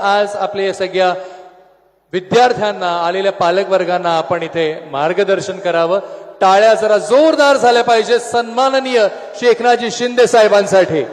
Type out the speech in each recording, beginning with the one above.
आज आपले सगळ्या विद्यार्थ्यांना आलेल्या पालक वर्गांना आपण इथे मार्गदर्शन करावं. टाळ्या जरा जोरदार झाल्या पाहिजे सन्माननीय शेखनाजी एकनाथजी शिंदे साहेबांसाठी.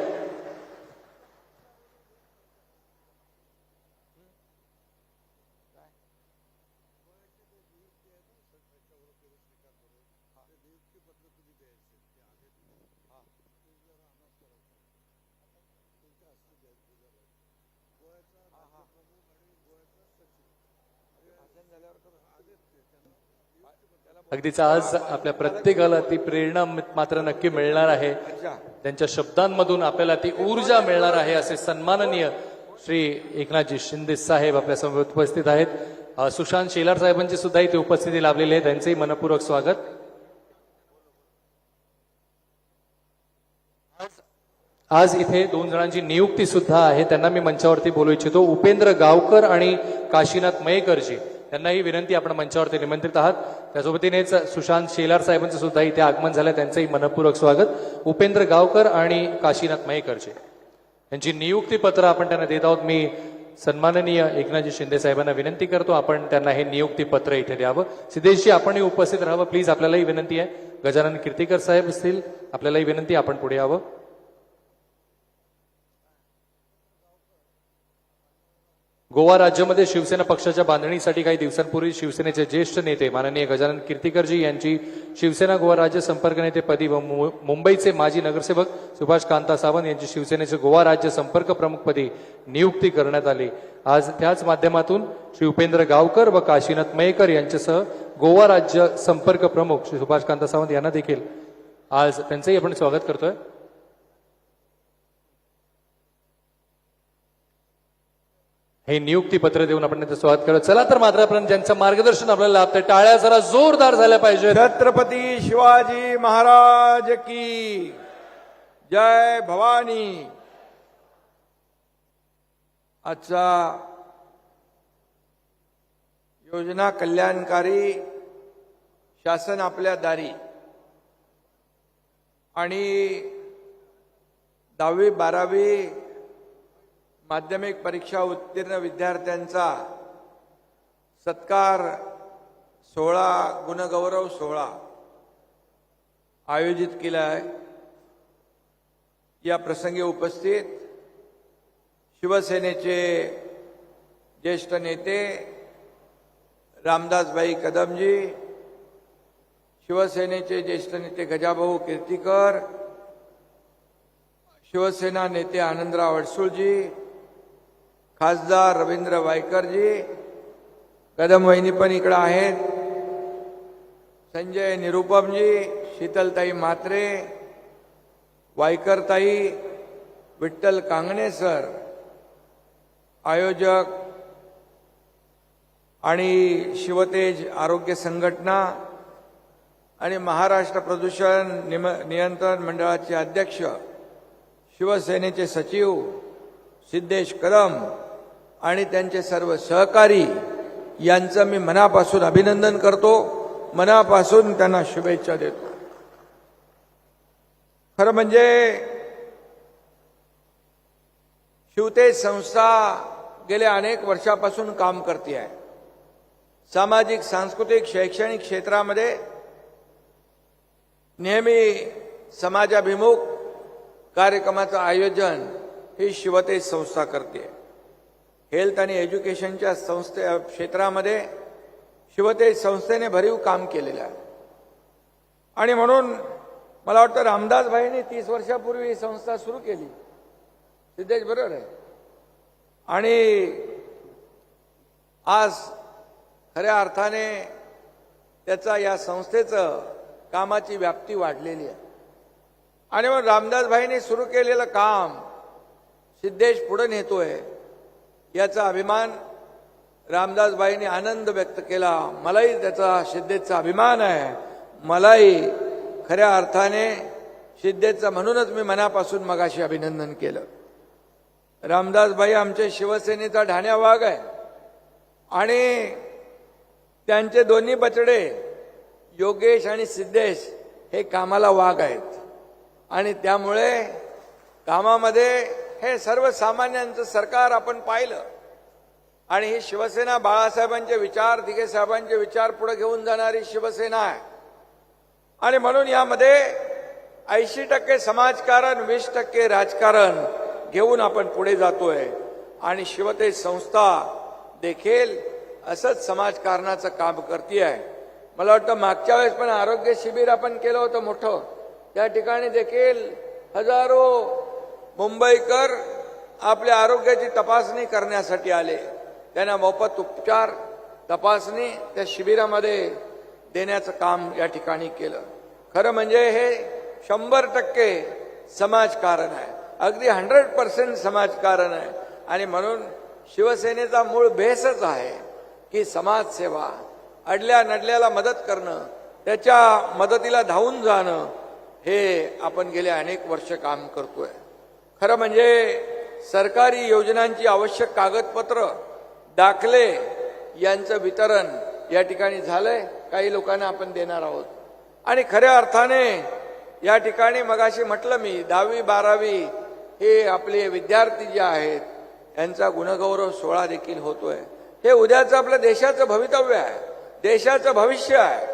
अगदीच आज आपल्या प्रत्येकाला ती प्रेरणा मात्र नक्की मिळणार आहे. त्यांच्या शब्दांमधून आपल्याला ती ऊर्जा मिळणार आहे असे सन्माननीय श्री एकनाथजी शिंदे साहेब आपल्यासमोर उपस्थित आहेत. सुशांत शेलार साहेबांची सुद्धा इथे उपस्थिती लाभलेली आहे. त्यांचंही मनपूर्वक स्वागत. आज इथे दोन जणांची नियुक्ती सुद्धा आहे. त्यांना मी मंचावरती बोलू इच्छितो. उपेंद्र गावकर आणि काशीनाथ मयेकरजी. त्यांनाही विनंती आपण मंचावरती निमंत्रित आहात. त्यासोबतीनेच सुशांत शेलार साहेबांचं सुद्धा इथे आगमन झालं. त्यांचंही मनपूर्वक स्वागत. उपेंद्र गावकर आणि काशीनाथ मयेकरचे यांची नियुक्ती पत्र आपण त्यांना देत आहोत. मी सन्माननीय एकनाथजी शिंदे साहेबांना विनंती करतो आपण त्यांना हे नियुक्ती पत्र इथे द्यावं. सिद्धेशजी आपणही उपस्थित राहावं. प्लीज आपल्यालाही विनंती आहे. गजानन कीर्तीकर साहेब असतील आपल्यालाही विनंती आपण पुढे यावं. गोवा राज्यामध्ये शिवसेना पक्षाच्या बांधणीसाठी काही दिवसांपूर्वी शिवसेनेचे ज्येष्ठ नेते माननीय गजानन कीर्तिकरजी यांची शिवसेना गोवा राज्य संपर्क नेतेपदी व मु- मुंबईचे माजी नगरसेवक सुभाष कांता सावंत यांची शिवसेनेचे गोवा राज्य संपर्क प्रमुखपदी नियुक्ती करण्यात आली. आज त्याच माध्यमातून श्री उपेंद्र गावकर व काशीनाथ मयेकर यांच्यासह गोवा राज्य संपर्क प्रमुख श्री सुभाष कांता सावंत यांना देखील आज त्यांचंही आपण स्वागत करतोय. हे नियुक्ती पत्र देऊन आपण त्यांचं स्वागत करत चला तर मात्र आपण ज्यांचं मार्गदर्शन आपल्याला लाभतंय टाळ्या जरा जोरदार झाल्या पाहिजे छत्रपती शिवाजी महाराज की जय भवानी. आजचा योजना कल्याणकारी शासन आपल्या दारी. आणि दहावी बारावी माध्यमिक परीक्षा उत्तीर्ण विद्यार्थ्यांचा सत्कार सोहळा गुणगौरव सोहळा आयोजित केला आहे. या प्रसंगी उपस्थित शिवसेनेचे ज्येष्ठ नेते रामदासभाई कदमजी शिवसेनेचे ज्येष्ठ नेते गजाभाऊ कीर्तीकर शिवसेना नेते आनंदराव अडसूळजी खासदार रवींद्र वायकरजी कदम वहिनी पण इकडं आहेत. संजय निरुपमजी शीतलताई म्हात्रे वायकरताई विठ्ठल कांगणे सर आयोजक आणि शिवतेज आरोग्य संघटना आणि महाराष्ट्र प्रदूषण निम नियंत्रण मंडळाचे अध्यक्ष शिवसेनेचे सचिव सिद्धेश कदम आणि त्यांचे सर्व सहकारी यांचं मी मनापासून अभिनंदन करतो. मनापासून त्यांना शुभेच्छा देतो. खरं म्हणजे शिवतेज संस्था गेल्या अनेक वर्षापासून काम करते आहे सामाजिक सांस्कृतिक शैक्षणिक क्षेत्रामध्ये नेहमी समाजाभिमुख कार्यक्रमाचं आयोजन ही शिवतेज संस्था करते हेल्थ आणि एज्युकेशनच्या संस्थे क्षेत्रामध्ये शिवतेज संस्थेने भरीव काम केलेलं आहे. आणि म्हणून मला वाटतं रामदासभाईंनी तीस वर्षापूर्वी ही संस्था सुरू केली. सिद्धेश बरोबर आहे. आणि आज खऱ्या अर्थाने त्याचा या संस्थेचं कामाची व्याप्ती वाढलेली आहे. आणि मग रामदासभाईंनी सुरू केलेलं काम सिद्धेश पुढे नेतोय. याचा अभिमान रामदासबाईंनी आनंद व्यक्त केला. मलाही त्याचा सिद्धेचा अभिमान आहे. मलाही खऱ्या अर्थाने सिद्धेचं म्हणूनच मी मनापासून मगाशी अभिनंदन केलं. रामदासबाई आमचे शिवसेनेचा ढाण्या वाघ आहे. आणि त्यांचे दोन्ही बचडे योगेश आणि सिद्धेश हे कामाला वाघ आहेत. आणि त्यामुळे कामामध्ये हे सर्वसामान्यांचं सरकार आपण पाहिलं. आणि ही शिवसेना बाळासाहेबांचे विचार दिघे साहेबांचे विचार पुढे घेऊन जाणारी शिवसेना आहे. आणि म्हणून यामध्ये ऐंशी टक्के समाजकारण वीस टक्के राजकारण घेऊन आपण पुढे जातोय. आणि शिवते संस्था देखील असंच समाजकारणाचं काम करते आहे मला वाटतं मागच्या वेळेस पण आरोग्य शिबिर आपण केलं होतं मोठं. त्या ठिकाणी देखील हजारो मुंबईकर आपल्या आरोग्याची तपासणी करण्यासाठी आले. त्यांना मोफत उपचार तपासणी त्या शिबिरामध्ये देण्याचं काम या ठिकाणी केलं. खरं म्हणजे हे शंभर टक्के समाजकारण आहे. अगदी हंड्रेड पर्सेंट समाजकारण आहे. आणि म्हणून शिवसेनेचा मूळ भेसच आहे की समाजसेवा अडल्या नडल्याला मदत करणं त्याच्या मदतीला धावून जाणं हे आपण गेले अनेक वर्ष काम करतोय. खरं म्हणजे सरकारी योजनांची आवश्यक कागदपत्र दाखले यांचं वितरण या ठिकाणी झालंय काही लोकांना आपण देणार आहोत. आणि खऱ्या अर्थाने या ठिकाणी मगाशी म्हटलं मी दहावी बारावी हे आपले विद्यार्थी जे आहेत यांचा गुणगौरव सोहळा देखील होतोय. हे उद्याचं आपलं देशाचं भवितव्य आहे देशाचं भविष्य आहे.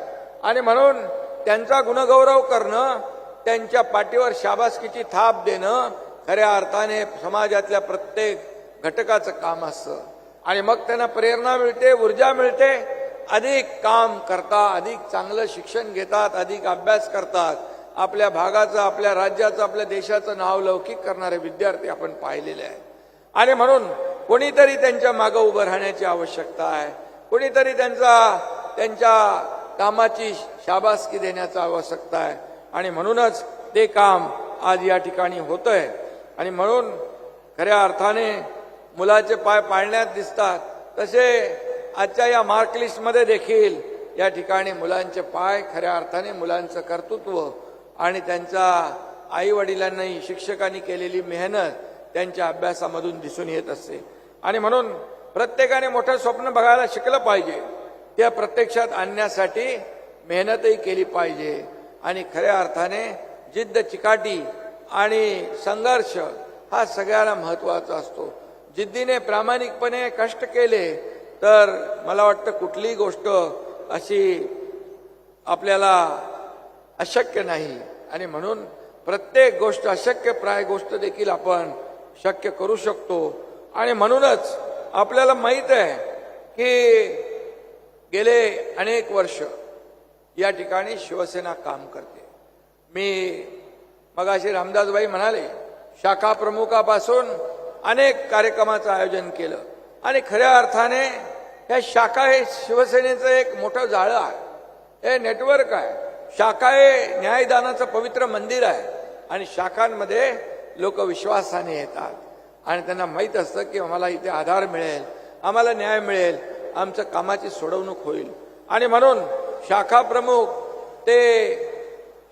आणि म्हणून त्यांचा गुणगौरव करणं त्यांच्या पाठीवर शाबासकीची थाप देणं खऱ्या अर्थाने समाजातल्या प्रत्येक घटकाचं काम असतं. आणि मग त्यांना प्रेरणा मिळते ऊर्जा मिळते. अधिक काम करता अधिक चांगलं शिक्षण घेतात अधिक अभ्यास करतात. आपल्या भागाचं आपल्या राज्याचं आपल्या देशाचं नाव लौकिक करणारे विद्यार्थी आपण पाहिलेले आहेत. आणि म्हणून कोणीतरी त्यांच्या मागं उभं राहण्याची आवश्यकता आहे. कोणीतरी त्यांचा त्यांच्या कामाची शाबासकी देण्याची आवश्यकता आहे. आणि म्हणूनच ते काम आज या ठिकाणी होतं आहे आणि म्हणून खऱ्या अर्थाने मुलाचे पाय पाळण्यात दिसतात. तसे आजच्या या मार्क लिस्टमध्ये देखील या ठिकाणी मुलांचे पाय खऱ्या अर्थाने मुलांचं कर्तृत्व आणि त्यांचा आई वडिलांनाही शिक्षकांनी केलेली मेहनत त्यांच्या अभ्यासामधून दिसून येत असते. आणि म्हणून प्रत्येकाने मोठं स्वप्न बघायला शिकलं पाहिजे. त्या प्रत्यक्षात आणण्यासाठी मेहनतही केली पाहिजे. आणि खऱ्या अर्थाने जिद्द चिकाटी आणि संघर्ष हा सगळ्याला महत्त्वाचा असतो. जिद्दीने प्रामाणिकपणे कष्ट केले तर मला वाटतं कुठलीही गोष्ट अशी आपल्याला अशक्य नाही. आणि म्हणून प्रत्येक गोष्ट अशक्य प्राय गोष्ट देखील आपण शक्य करू शकतो. आणि म्हणूनच आपल्याला माहीत आहे की गेले अनेक वर्ष या ठिकाणी शिवसेना काम करते. मी मगाशी रामदासबाई म्हणाले शाखा प्रमुखापासून अनेक कार्यक्रमाचं आयोजन केलं. आणि खऱ्या अर्थाने ह्या शाखा हे शिवसेनेचं एक मोठं जाळं आहे. हे नेटवर्क आहे. शाखा हे न्यायदानाचं पवित्र मंदिर आहे. आणि शाखांमध्ये लोक विश्वासाने येतात. आणि त्यांना माहीत असतं की आम्हाला इथे आधार मिळेल आम्हाला न्याय मिळेल आमचं कामाची सोडवणूक होईल. आणि म्हणून शाखा प्रमुख ते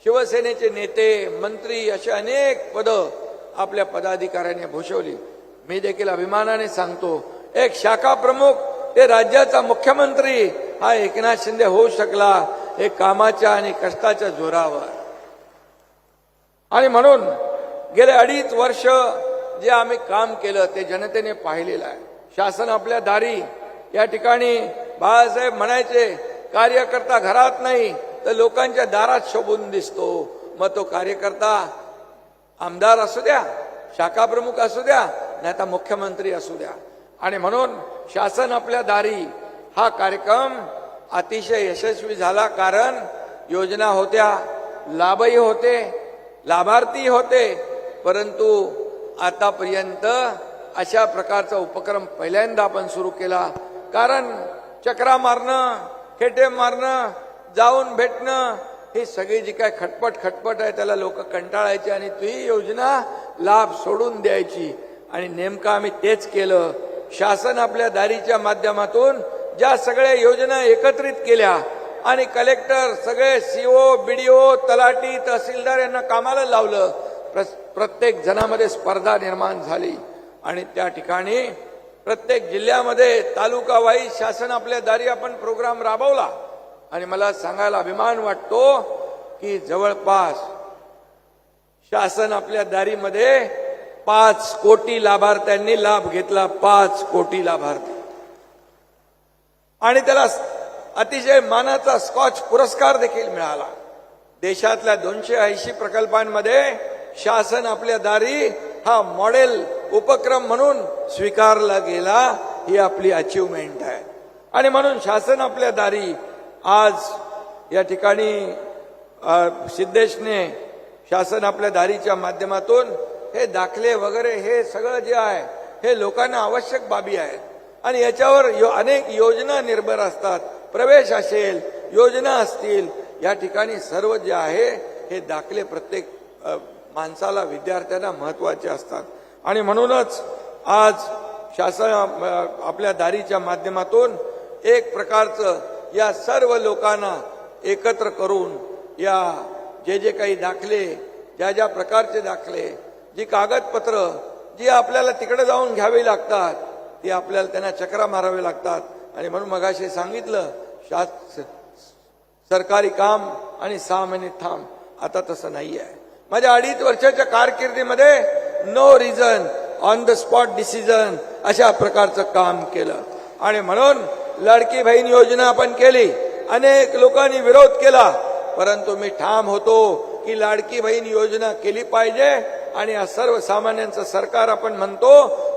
शिवसेनेचे नेते मंत्री अशी अनेक पदं आपल्या पदाधिकाऱ्यांनी भूषवली. मी देखील अभिमानाने सांगतो एक शाखा प्रमुख ते राज्याचा मुख्यमंत्री हा एकनाथ शिंदे होऊ शकला हे कामाच्या आणि कष्टाच्या जोरावर. आणि म्हणून गेले अडीच वर्ष जे आम्ही काम केलं ते जनतेने पाहिलेलं आहे. शासन आपल्या दारी. या ठिकाणी बाळासाहेब म्हणायचे कार्यकर्ता घरात नाही तर लोकांच्या दारात शोभून दिसतो. मग तो कार्यकर्ता आमदार असू द्या शाखा प्रमुख असू द्या नाही तर मुख्यमंत्री असू द्या. आणि म्हणून शासन आपल्या दारी. हा कार्यक्रम अतिशय यशस्वी झाला कारण योजना होत्या लाभही होते लाभार्थी होते. परंतु आतापर्यंत अशा प्रकारचा उपक्रम पहिल्यांदा आपण सुरू केला. कारण चक्रा मारणं खेटे मारणं जाऊन भेटणं ही सगळी जी काय खटपट खटपट आहे त्याला लोक कंटाळायचे आणि ती योजना लाभ सोडून द्यायची. आणि नेमकं आम्ही तेच केलं. शासन आपल्या दारीच्या माध्यमातून ज्या सगळ्या योजना एकत्रित केल्या आणि कलेक्टर सगळे सीओ बीडीओ तलाटी तहसीलदार यांना कामाला लावलं प्रत्येक जणामध्ये स्पर्धा निर्माण झाली. आणि त्या ठिकाणी प्रत्येक जिल्ह्यामध्ये तालुका वाईज शासन आपल्या दारी आपण प्रोग्राम राबवला. आणि मला सांगायला अभिमान वाटतो की जवळपास शासन आपल्या दारीमध्ये पाच कोटी लाभार्थ्यांनी लाभ घेतला पाच कोटी लाभार्थी. आणि त्याला अतिशय मानाचा स्कॉच पुरस्कार देखील मिळाला. देशातल्या दोनशे ऐंशी प्रकल्पांमध्ये शासन आपल्या दारी हा मॉडेल उपक्रम म्हणून स्वीकारला गेला ही आपली अचिव्हमेंट आहे. आणि म्हणून शासन आपल्या दारी आज या ठिकाणी सिद्धेशने शासन आपल्या दारीच्या माध्यमातून हे दाखले वगैरे हे सगळं जे आहे हे लोकांना आवश्यक बाबी आहेत. आणि याच्यावर यो, अनेक योजना निर्भर असतात. प्रवेश असेल योजना असतील या ठिकाणी सर्व जे आहे हे दाखले प्रत्येक माणसाला विद्यार्थ्यांना महत्त्वाचे असतात. आणि म्हणूनच आज शासन आपल्या दारीच्या माध्यमातून एक प्रकारचं या सर्व लोकांना एकत्र करून या जे जे काही दाखले ज्या ज्या प्रकारचे दाखले जी कागदपत्र जी आपल्याला तिकडे जाऊन घ्यावी लागतात ती आपल्याला त्यांना चक्रा मारावे लागतात. आणि म्हणून मगाशी सांगितलं शास सरकारी काम आणि सहा महिने थांब आता तसं नाही आहे माझ्या अडीच वर्षाच्या कारकिर्दीमध्ये no reason on the spot decision अशा प्रकारचं काम केलं. आणि म्हणून लाडकी बहीण योजना आपण केली अनेक लोकांनी विरोध केला परंतु मी ठाम होतो की लाडकी बहीण योजना केली पाहिजे आणि या सर्वसामान्यांचं सरकार आपण म्हणतो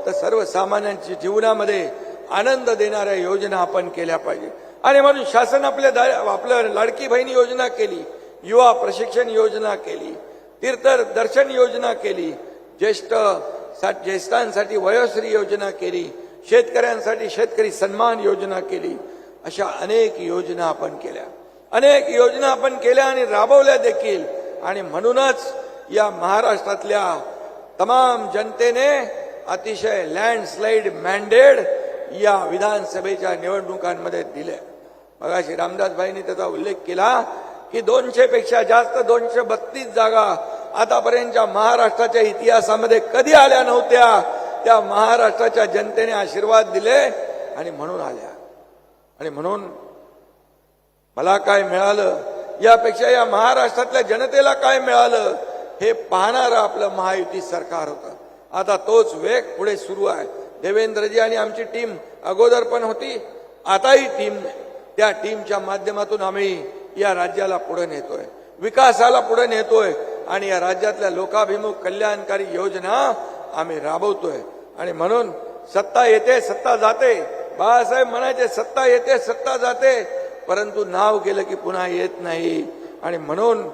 तर सर्वसामान्यांच्या जीवनामध्ये आनंद देणाऱ्या योजना आपण केल्या पाहिजे आणि म्हणून शासन आपल्या दा- आपलं लाडकी बहीण योजना केली युवा प्रशिक्षण योजना केली तीर्थ दर्शन योजना केली ज्येष्ठ ज्येष्ठांसाठी वयोश्री योजना केली शेतकऱ्यांसाठी शेतकरी सन्मान योजना केली. अशा अनेक योजना आपण केल्या. अनेक योजना आपण केल्या आणि राबवल्या देखील. आणि म्हणूनच या महाराष्ट्रातल्या तमाम जनतेने अतिशय लँडस्लाईड मॅन्डेड या विधानसभेच्या निवडणुकांमध्ये दिले मगाशी रामदासभाईंनी त्याचा उल्लेख केला की दोनशे पेक्षा जास्त दोनशे बत्तीस जागा आतापर्यंतच्या महाराष्ट्राच्या इतिहासामध्ये कधी आल्या नव्हत्या? त्या महाराष्ट्राच्या जनतेने आशीर्वाद दिले आणि म्हणून आल्या. आणि म्हणून मला काय मिळालं? यापेक्षा या महाराष्ट्रातल्या जनतेला काय मिळालं? हे पाहणारं आपलं महायुती सरकार होतं. आता तोच वेग पुढे सुरू आहे. देवेंद्रजी आणि आमची टीम अगोदर पण होती आताही टीम त्या टीमच्या माध्यमातून आम्ही या राज्याला पुढे नेतोय. विकासाला पुढे नेतोय. आणि या राज्यातल्या लोकाभिमुख कल्याणकारी योजना आम्ही राबवतोय. आणि म्हणून सत्ता येते सत्ता जाते. बाळासाहेब म्हणायचे सत्ता येते सत्ता जाते. परंतु नाव गेलं की पुन्हा येत नाही. आणि म्हणून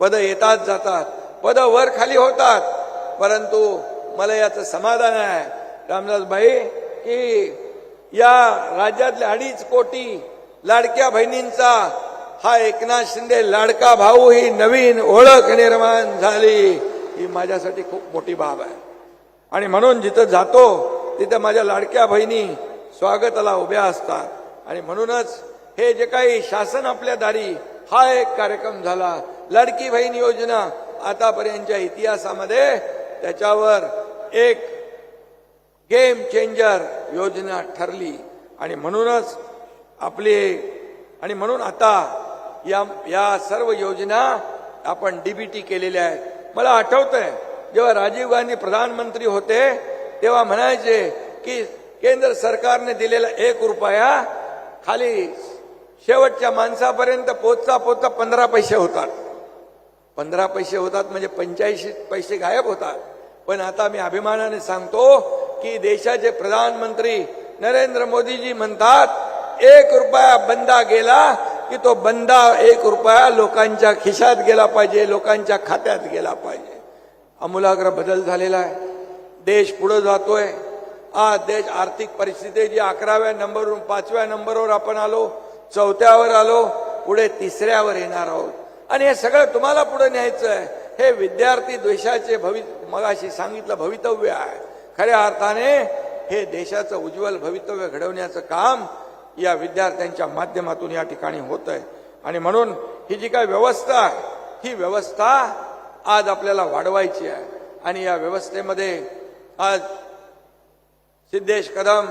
पद येतात जातात. पद वर खाली होतात. परंतु मला याचं समाधान आहे. रामदास भाई की या राज्यातल्या अडीच कोटी लाडक्या बहिणींचा हा एकनाथ शिंदे लाडका भाऊ ही नवीन ओळख निर्माण झाली. ही माझ्यासाठी खूप मोठी बाब आहे. आणि म्हणून जिथं जातो तिथं माझ्या लाडक्या बहिणी स्वागताला उभ्या असतात. आणि म्हणूनच हे जे काही शासन आपल्या दारी हा एक कार्यक्रम झाला. लाडकी बहीण योजना आतापर्यंतच्या इतिहासामध्ये त्याच्यावर एक गेम चेंजर योजना ठरली. आणि म्हणूनच आपली आणि म्हणून आता या या सर्व योजना आपण डीबीटी केलेल्या आहेत. मला आठवतंय जेव्हा राजीव गांधी प्रधानमंत्री होते तेव्हा म्हणायचे की केंद्र सरकारने दिलेला एक रुपया खाली शेवटच्या माणसापर्यंत पोचता पोचता पंधरा पैसे होतात. पंधरा पैसे होतात म्हणजे पंच्याऐंशी पैसे गायब होतात. पण आता मी अभिमानाने सांगतो की देशाचे प्रधानमंत्री नरेंद्र मोदीजी म्हणतात एक रुपया बंदा गेला की तो बंदा एक रुपया लोकांच्या खिशात गेला पाहिजे लोकांच्या खात्यात गेला पाहिजे. आमूलाग्र बदल झालेला आहे. देश पुढे जातोय. आज देश आर्थिक परिस्थिती जी अकराव्या नंबरवरून पाचव्या नंबरवर आपण आलो चौथ्यावर आलो पुढे तिसऱ्यावर येणार आहोत. आणि हे सगळं तुम्हाला पुढे न्यायचं आहे हे विद्यार्थी देशाचे भवि मगाशी सांगितलं भवितव्य आहे. खऱ्या अर्थाने हे देशाचं उज्ज्वल भवितव्य घडवण्याचं काम या विद्यार्थ्यांच्या माध्यमातून या ठिकाणी होत आहे आणि म्हणून ही जी काय व्यवस्था आहे ही व्यवस्था आज आपल्याला वाढवायची आहे. आणि या व्यवस्थेमध्ये आज सिद्धेश कदम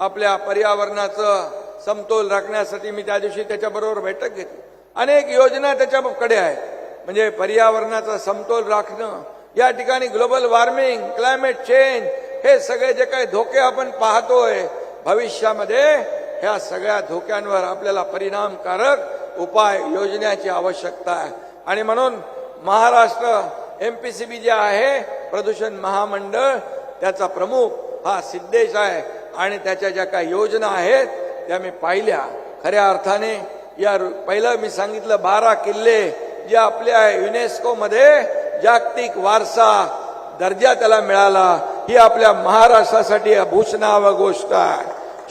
आपल्या पर्यावरणाचं समतोल राखण्यासाठी मी त्या दिवशी त्याच्याबरोबर बैठक घेतली. अनेक योजना त्याच्याकडे आहेत. म्हणजे पर्यावरणाचा समतोल राखणं या ठिकाणी ग्लोबल वॉर्मिंग क्लायमेट चेंज हे सगळे जे काही धोके आपण पाहतोय भविष्यामध्ये ह्या सगळ्या धोक्यांवर आपल्याला परिणामकारक उपाय योजण्याची आवश्यकता आहे. आणि म्हणून महाराष्ट्र एमपीसीबी जे आहे प्रदूषण महामंडळ त्याचा प्रमुख हा सिद्धेश आहे. आणि त्याच्या ज्या काही योजना आहेत त्या मी पाहिल्या. खऱ्या अर्थाने या रु- पहिलं मी सांगितलं बारा किल्ले जे आपल्या युनेस्को मध्ये जागतिक वारसा दर्जा त्याला मिळाला. ही आपल्या महाराष्ट्रासाठी अभूषणाव गोष्ट आहे.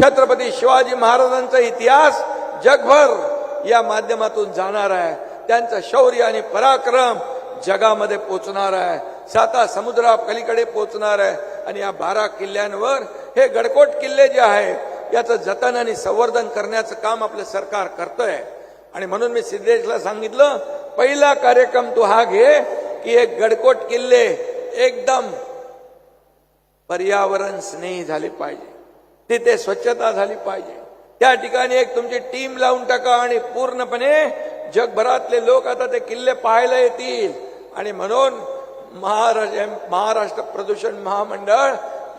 छत्रपती शिवाजी महाराजांचा इतिहास जगभर या माध्यमातून जाणार आहे. त्यांचं शौर्य आणि पराक्रम जगामध्ये पोचणार आहे. साता समुद्रा पलीकडे पोचणार आहे. आणि या बारा किल्ल्यांवर हे गडकोट किल्ले जे आहे याचं जतन आणि संवर्धन करण्याचं काम आपलं सरकार करतंय. आणि म्हणून मी सिद्धेशला सांगितलं पहिला कार्यक्रम तू हा घे की एक गडकोट किल्ले एकदम पर्यावरण स्नेही झाले पाहिजे. तिथे स्वच्छता झाली पाहिजे. त्या ठिकाणी एक तुमची टीम लावून टाका आणि पूर्णपणे जगभरातले लोक आता ते किल्ले पाहायला येतील. आणि म्हणून महाराष्ट्र महाराष्ट्र प्रदूषण महामंडळ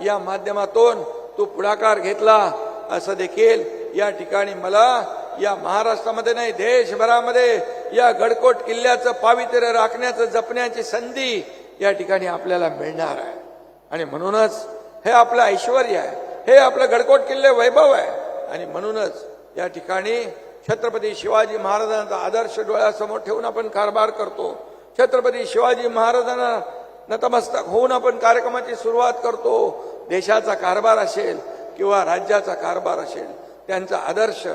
या माध्यमातून तू पुढाकार घेतला. असं देखील या ठिकाणी मला या महाराष्ट्रामध्ये नाही देशभरामध्ये या गडकोट किल्ल्याचं पावित्र्य राखण्याचं जपण्याची संधी या ठिकाणी आपल्याला मिळणार आहे. आणि म्हणूनच हे आपलं ऐश्वर आहे. हे आपलं गडकोट किल्ले वैभव आहे. आणि म्हणूनच या ठिकाणी छत्रपती शिवाजी महाराजांचा आदर्श डोळ्यासमोर ठेवून आपण कारभार करतो. छत्रपती शिवाजी महाराजांना नतमस्तक होऊन आपण कार्यक्रमाची सुरुवात करतो. देशाचा कारभार असेल किंवा राज्याचा कारभार असेल त्यांचा आदर्श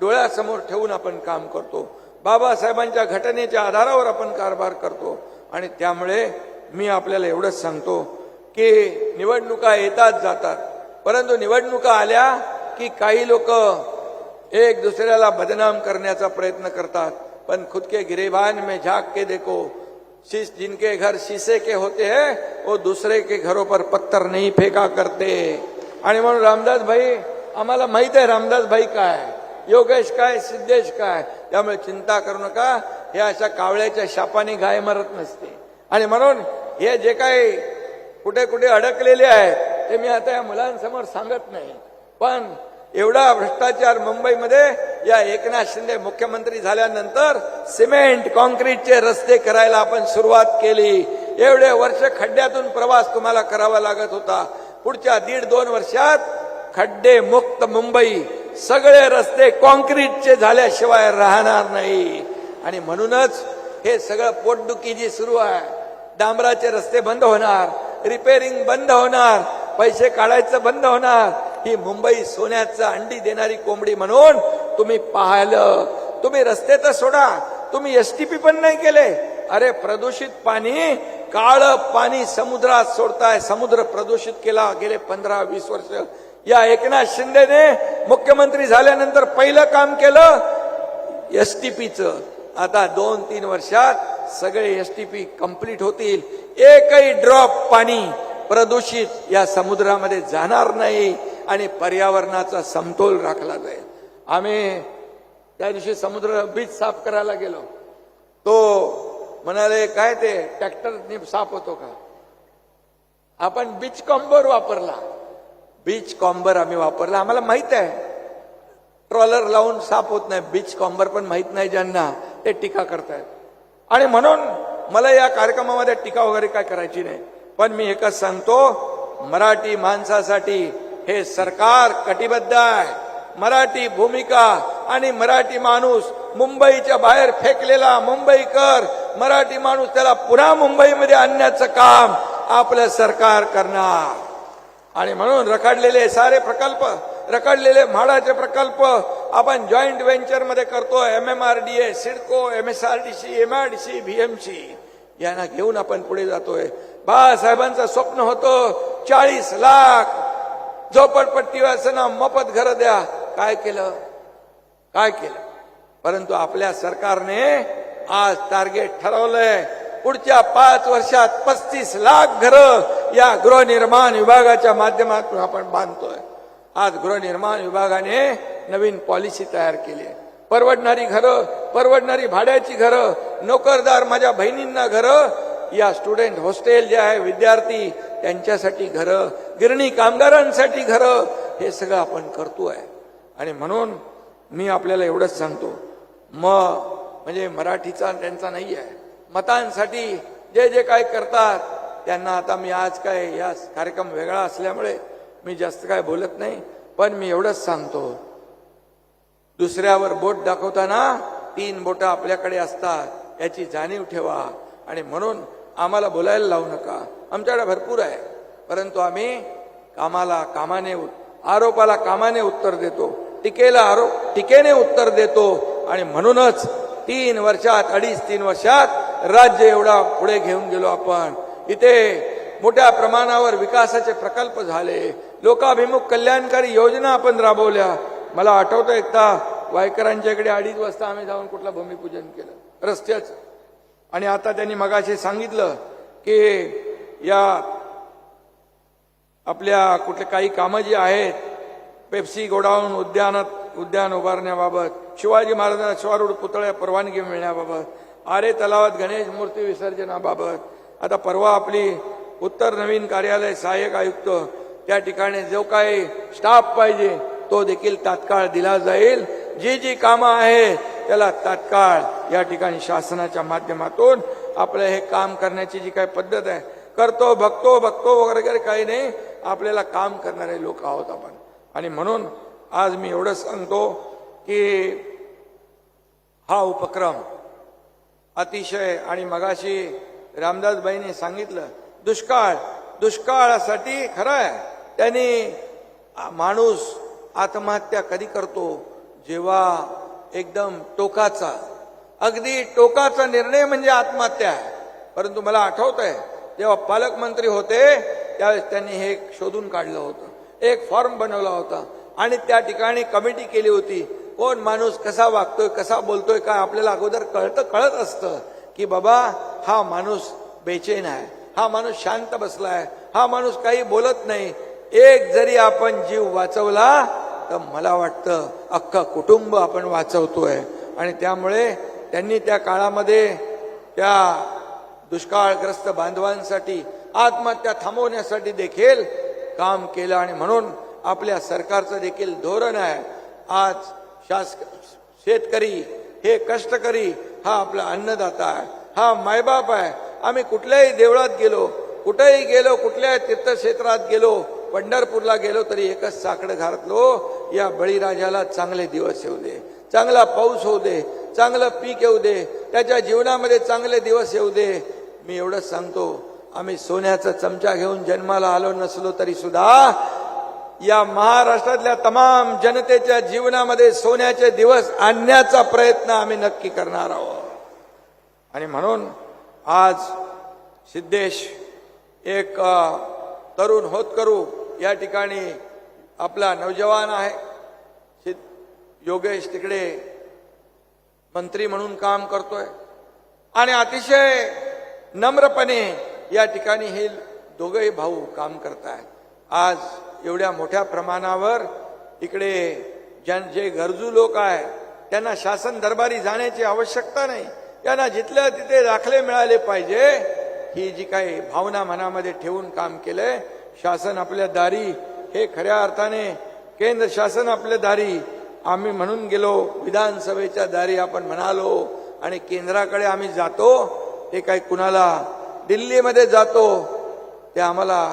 डोळ्यासमोर ठेवून आपण काम करतो. बाबासाहेबांच्या घटनेच्या आधारावर आपण कारभार करतो. आणि त्यामुळे मी आपल्याला एवढंच सांगतो की निवडणुका येतात जातात. परंतु निवडणुका आल्या की काही लोक एक दुसऱ्याला बदनाम करण्याचा प्रयत्न करतात. पण खुद के गिरेबान में झाक के देखो. शीश जिनके घर शीशे के होते हैं वो दुसरे के घरों पर पत्थर नहीं फेका करते. आणि म्हणून रामदास भाई आम्हाला माहीत आहे रामदास भाई काय योगेश काय सिद्धेश काय त्यामुळे चिंता करू नका. हे अशा कावळ्याच्या शापाने गाय मरत नसते. आणि म्हणून हे जे काही कुठे कुठे अडकलेले आहेत ते मी आता या मुलांसमोर सांगत नाही. पण एवढा भ्रष्टाचार मुंबईमध्ये या एकनाथ शिंदे मुख्यमंत्री झाल्यानंतर सिमेंट कॉन्क्रीटचे रस्ते करायला आपण सुरुवात केली. एवढे वर्ष खड्ड्यातून प्रवास तुम्हाला करावा लागत होता. पुढच्या दीड दोन वर्षात खड्डे मुक्त मुंबई. सगळे रस्ते कॉन्क्रीटचे झाल्याशिवाय राहणार नाही. आणि म्हणूनच हे सगळं पोटदुखी जी सुरू आहे. डांबराचे रस्ते बंद होणार. रिपेरिंग बंद होणार. पैसे काढायचं बंद होणार. ही मुंबई सोन्याचं अंडी देणारी कोंबडी म्हणून तुम्ही पाहिलं. तुम्ही रस्ते तर सोडा. तुम्ही एसटीपी पण नाही केले. अरे प्रदूषित पाणी काळ पाणी समुद्रात सोडताय. समुद्र प्रदूषित केला गेले पंधरा वीस वर्ष. या एकनाथ शिंदेने मुख्यमंत्री झाल्यानंतर पहिलं काम केलं एसटीपीचं आता दोन तीन वर्षात सगळे एसटीपी कंप्लीट होतील. एकही ड्रॉप पाणी प्रदूषित या समुद्रामध्ये जाणार नाही. आणि पर्यावरणाचा समतोल राखला जाईल. आम्ही त्या दिवशी समुद्र बीच साफ करायला गेलो. तो म्हणाले काय ते ट्रॅक्टरने साफ होतो का? आपण बीच कॉम्बर वापरला. बीच कॉम्बर आम्ही वापरला. आम्हाला माहीत आहे ट्रॉलर लावून साफ होत नाही बीच कॉम्बर पण माहीत नाही ज्यांना. ते टीका करतायत. आणि म्हणून मला या कार्यक्रमामध्ये टीका वगैरे काय करायची नाही. पण मी एकच सांगतो मराठी माणसासाठी हे सरकार कटिबद्ध आहे. मराठी भूमिका आणि मराठी माणूस मुंबईच्या बाहेर फेकलेला मुंबईकर मराठी माणूस त्याला पुन्हा मुंबईमध्ये आणण्याचं काम आपलं सरकार करणार. आणि म्हणून रखडलेले सारे प्रकल्प रखडलेले म्हाडाचे प्रकल्प आपण जॉईंट व्हेंचरमध्ये करतो M M R D A CIDCO M S R D C M R D C BMC यांना घेऊन आपण पुढे जातोय. बाळासाहेबांचं स्वप्न होतं चाळीस लाख झोपडपट्टीवासांना मफत घर द्या. काय केलं? काय केलं? परंतु आपल्या सरकारने आज टार्गेट ठरवलंय. पुढच्या पाच वर्षात पस्तीस लाख घरं या गृहनिर्माण विभागाच्या माध्यमातून आपण बांधतोय. आज गृहनिर्माण विभागाने नवीन पॉलिसी तयार केली आहे. परवडणारी घरं परवडणारी भाड्याची घरं नोकरदार माझ्या बहिणींना घरं या स्टुडंट हॉस्टेल जे आहे विद्यार्थी त्यांच्यासाठी घरं गिरणी कामगारांसाठी घरं हे सगळं आपण करतोय. आणि म्हणून मी आपल्याला एवढंच सांगतो. मग म्हणजे मराठीचा त्यांचा नाही आहे मतांसाठी जे जे काय करतात त्यांना आता मी आज काय या कार्यक्रम वेगळा असल्यामुळे मी जास्त काय बोलत नाही पण मी एवढंच सांगतो. दुसऱ्यावर बोट दाखवताना तीन बोटं आपल्याकडे असतात याची जाणीव ठेवा. आणि म्हणून आम्हाला बोलायला लावू नका. आमच्याकडे भरपूर आहे. परंतु आम्ही कामाला कामाने आरोपाला कामाने उत्तर देतो. टीकेला आरोप टीकेने उत्तर देतो. आणि म्हणूनच तीन वर्षात अडीच तीन वर्षात राज्य एवढा पुढे घेऊन गेलो आपण. इथे मोठ्या प्रमाणावर विकासाचे प्रकल्प झाले. लोकाभिमुख कल्याणकारी योजना आपण राबवल्या. मला आठवतं एकदा वायकरांच्याकडे अडीच वाजता आम्ही जाऊन कुठलं भूमिपूजन केलं. रस्त्याचं. आणि आता त्यांनी मगाशी सांगितलं की या आपल्या कुठले काही कामं जी आहेत पेप्सी गोडाऊन उद्यानात उद्यान उभारण्याबाबत शिवाजी महाराजांना शिवारूढ पुतळ्या परवानगी मिळण्याबाबत आरे तलावात गणेश मूर्ती विसर्जनाबाबत आता परवा आपली उत्तर नवीन कार्यालय सहाय्यक आयुक्त त्या ठिकाणी जो काही स्टाफ पाहिजे तो देखील तात्काळ दिला जाईल. जी जी कामं आहेत त्याला तात्काळ या ठिकाणी शासनाच्या माध्यमातून आपलं हे काम करण्याची जी काही पद्धत आहे करतो बघतो बघतो वगैरे काही नाही आपल्याला काम करणारे लोक आहोत आपण. आणि म्हणून आज मी एवढं सांगतो की हा उपक्रम अतिशय आणि मगाशी रामदासबाईंनी सांगितलं दुष्काळ दुष्काळासाठी खरं आहे त्यांनी माणूस आत्महत्या कधी करतो? जेव्हा एकदम टोकाचा. अगदी टोकाचा निर्णय म्हणजे आत्महत्या. आहे परंतु मला आठवत आहे जेव्हा पालकमंत्री होते त्यावेळेस त्यांनी हे शोधून काढलं होतं. एक फॉर्म बनवला होता. आणि त्या ठिकाणी कमिटी केली होती. कोण माणूस कसा वागतोय कसा बोलतोय काय आपल्याला अगोदर कळतं कळत असतं की बाबा हा माणूस बेचैन आहे. हा माणूस शांत बसला आहे हा माणूस काही बोलत नाही. एक जरी आपण जीव वाचवला तर मला वाटतं अख्खं कुटुंब आपण वाचवतोय. आणि त्यामुळे त्यांनी त्या काळामध्ये त्या दुष्काळग्रस्त बांधवांसाठी आत्महत्या थांबवण्यासाठी देखील काम केलं आणि म्हणून आपल्या सरकारचं देखील धोरण आहे. आज शासक शेतकरी हे कष्टकरी हा आपला अन्नदाता आहे. हा मायबाप आहे. आम्ही कुठल्याही देवळात गेलो कुठेही गेलो कुठल्याही तीर्थक्षेत्रात गेलो पंढरपूरला गेलो तरी एकच साकडं घातलो या बळीराजाला चांगले दिवस येऊ दे चांगला पाऊस होऊ दे चांगलं पीक येऊ दे त्याच्या जीवनामध्ये चांगले दिवस येऊ दे. मी एवढंच सांगतो आम्ही सोन्याचा चमचा घेऊन जन्माला आलो नसलो तरी सुद्धा या महाराष्ट्रातल्या तमाम जनतेच्या जीवनामध्ये सोन्याचे दिवस आणण्याचा प्रयत्न आम्ही नक्की करणार आहोत. आणि म्हणून आज सिद्धेश एक तरुण होत करू या ठिकाणी आपला नौजवान आहे. योगेश तिकडे मंत्री म्हणून काम करतोय. आणि अतिशय नम्रपणे या ठिकाणी हे दोघंही भाऊ काम करतायत. आज एवढ्या मोठ्या प्रमाणावर इकडे ज्यां जे गरजू लोक आहेत त्यांना शासन दरबारी जाण्याची आवश्यकता नाही. त्यांना जिथल्या तिथे दाखले मिळाले पाहिजे ही जी काही भावना मनामध्ये ठेवून काम केलंय शासन आपल्या दारी हे खऱ्या अर्थाने केंद्र शासन आपल्या दारी. आम्ही म्हणून गेलो विधानसभेच्या दारी आपण म्हणालो आणि केंद्राकडे आम्ही जातो ते काही कुणाला दिल्लीमध्ये जातो ते आम्हाला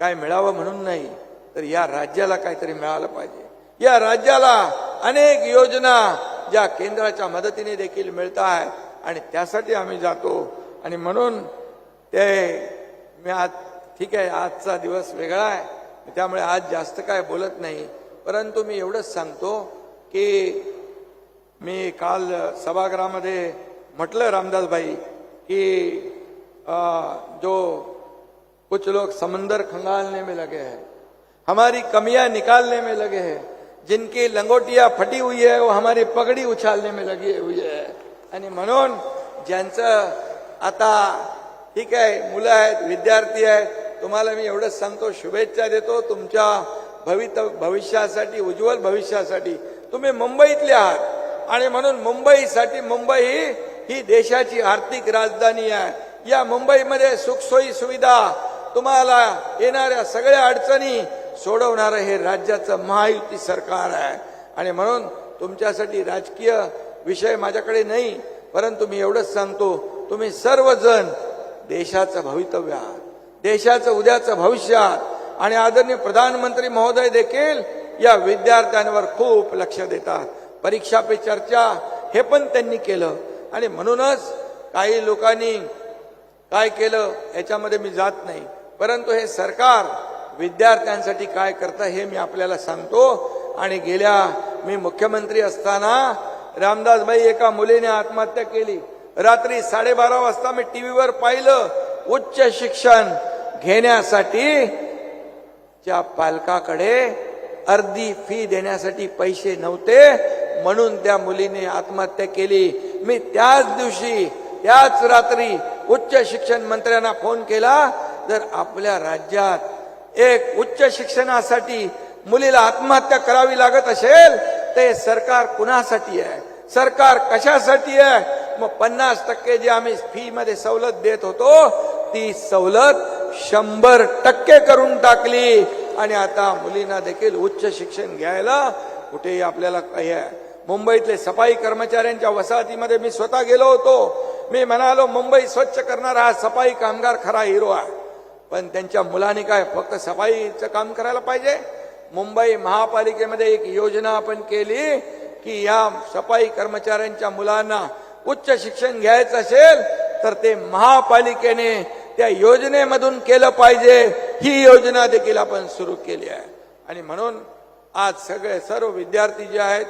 काय मिळावं म्हणून नाही तर या राज्याला काहीतरी मिळालं पाहिजे. या राज्याला अनेक योजना ज्या केंद्राच्या मदतीने देखील मिळत आहेत आणि त्यासाठी आम्ही जातो. आणि म्हणून ते मी आज ठीक आहे आजचा दिवस वेगळा आहे. त्यामुळे आज जास्त काय बोलत नाही. परंतु मी एवढंच सांगतो की मी काल सभागृहामध्ये म्हटलं रामदासभाई की आ, जो कुछ लोग समंदर खंगालने में लगे हैं हमारी कमियां निकालने में लगे हैं जिनकी लंगोटिया फटी हुई है वो हमारी पगड़ी उछालने में लगी हुई है। आणि म्हणून ज्यांचं आता ठीक आहे मुलं आहेत विद्यार्थी आहेत तुम्हाला मी एवढंच सांगतो शुभेच्छा देतो तुमच्या भवित भविष्यासाठी उज्ज्वल भविष्यासाठी. तुम्ही मुंबईतले आहात आणि म्हणून मुंबईसाठी मुंबई ही ही देशाची आर्थिक राजधानी आहे. या मुंबईमध्ये सुखसोयी सुविधा तुम्हाला येणाऱ्या सगळ्या अडचणी सोडवणारं हे राज्याचं महायुती सरकार आहे. आणि म्हणून तुमच्यासाठी राजकीय विषय माझ्याकडे नाही परंतु मी एवढंच सांगतो तुम्ही सर्वजण देशाचं भवितव्य आहात. देशाचं उद्याचं भविष्य आणि आदरणीय प्रधानमंत्री महोदय देखील या विद्यार्थ्यांवर खूप लक्ष देतात. परीक्षा पे चर्चा हे पण त्यांनी केलं. आणि म्हणूनच काही लोकांनी काय केलं याच्यामध्ये मी जात नाही. परंतु हे सरकार विद्यार्थ्यांसाठी काय करतं हे मी आपल्याला सांगतो. आणि गेल्या मी मुख्यमंत्री असताना रामदासबाई एका मुलीने आत्महत्या केली. रात्री साडेबारा वाजता मी टीव्हीवर पाहिलं उच्च शिक्षण घेण्यासाठी च्या पालकाकडे अर्धी फी देण्यासाठी पैसे नव्हते म्हणून त्या मुलीने आत्महत्या केली. मी त्याच दिवशी त्याच रात्री उच्च शिक्षण मंत्र्यांना फोन केला जर आपल्या राज्यात एक उच्च शिक्षणासाठी मुलीला आत्महत्या करावी लागत असेल ते सरकार कुणासाठी आहे? सरकार कशासाठी आहे? मग पन्नास टक्के जे आम्ही फी मध्ये सवलत देत होतो ती सवलत शंभर टक्के करून टाकली. आणि आता मुलींना देखील उच्च शिक्षण घ्यायला कुठेही आपल्याला काही आहे मुंबईतले सफाई कर्मचाऱ्यांच्या वसाहतीमध्ये मी स्वतः गेलो होतो. मी म्हणालो मुंबई स्वच्छ करणारा हा सफाई कामगार खरा हिरो आहे. पण त्यांच्या मुलाने काय फक्त सफाईचं काम करायला पाहिजे? मुंबई महापालिकेमध्ये एक योजना आपण केली की या सफाई कर्मचाऱ्यांच्या मुलांना उच्च शिक्षण घ्यायचं असेल तर ते महापालिकेने त्या योजनेमधून केलं पाहिजे. ही योजना देखील आपण सुरू केली आहे. आणि म्हणून आज सगळे सर्व विद्यार्थी जे आहेत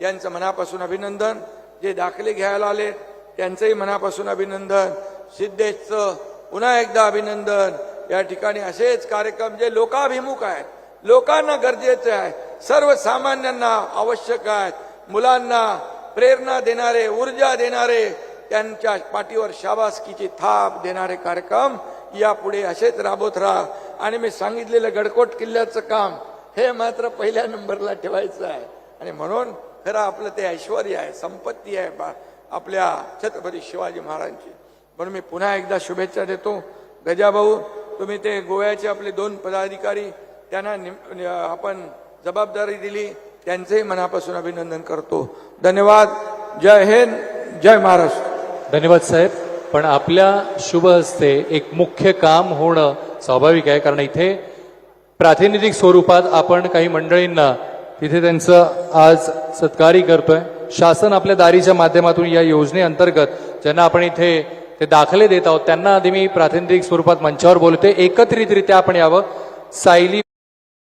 यांचं मनापासून अभिनंदन. जे दाखले घ्यायला आले त्यांचंही मनापासून अभिनंदन. सिद्धेशचं पुन्हा एकदा अभिनंदन. या ठिकाणी असेच कार्यक्रम जे लोकाभिमुख आहेत लोकांना गरजेचे आहे सर्वसामान्यांना आवश्यक आहेत. मुलांना प्रेरणा देणारे ऊर्जा देणारे त्यांच्या पाठीवर शाबासकीची थाप देणारे कार्यक्रम यापुढे असेच राबवत राहा. आणि मी सांगितलेलं गडकोट किल्ल्याचं काम हे मात्र पहिल्या नंबरला ठेवायचं आहे. आणि म्हणून खरं आपलं ते ऐश्वर आहे संपत्ती आहे बा- आपल्या छत्रपती शिवाजी महाराजांची. म्हणून मी पुन्हा एकदा शुभेच्छा देतो. गजाभाऊ तुम्ही ते गोव्याचे आपले दोन पदाधिकारी त्यांना निम- आपण जबाबदारी दिली त्यांचंही मनापासून अभिनंदन करतो. धन्यवाद. जय हिंद. जय महाराष्ट्र. धन्यवाद साहेब. पण आपल्या शुभ हस्ते एक मुख्य काम होणं स्वाभाविक आहे कारण इथे प्रातिनिधिक स्वरूपात आपण काही मंडळींना तिथे त्यांचं आज सत्कारी करतोय. शासन आपल्या दारीच्या माध्यमातून या योजनेअंतर्गत ज्यांना आपण इथे ते दाखले देत आहोत त्यांना आधी मी प्रातिनिधिक स्वरूपात मंचावर बोलतोय एकत्रितरित्या आपण यावं. सायली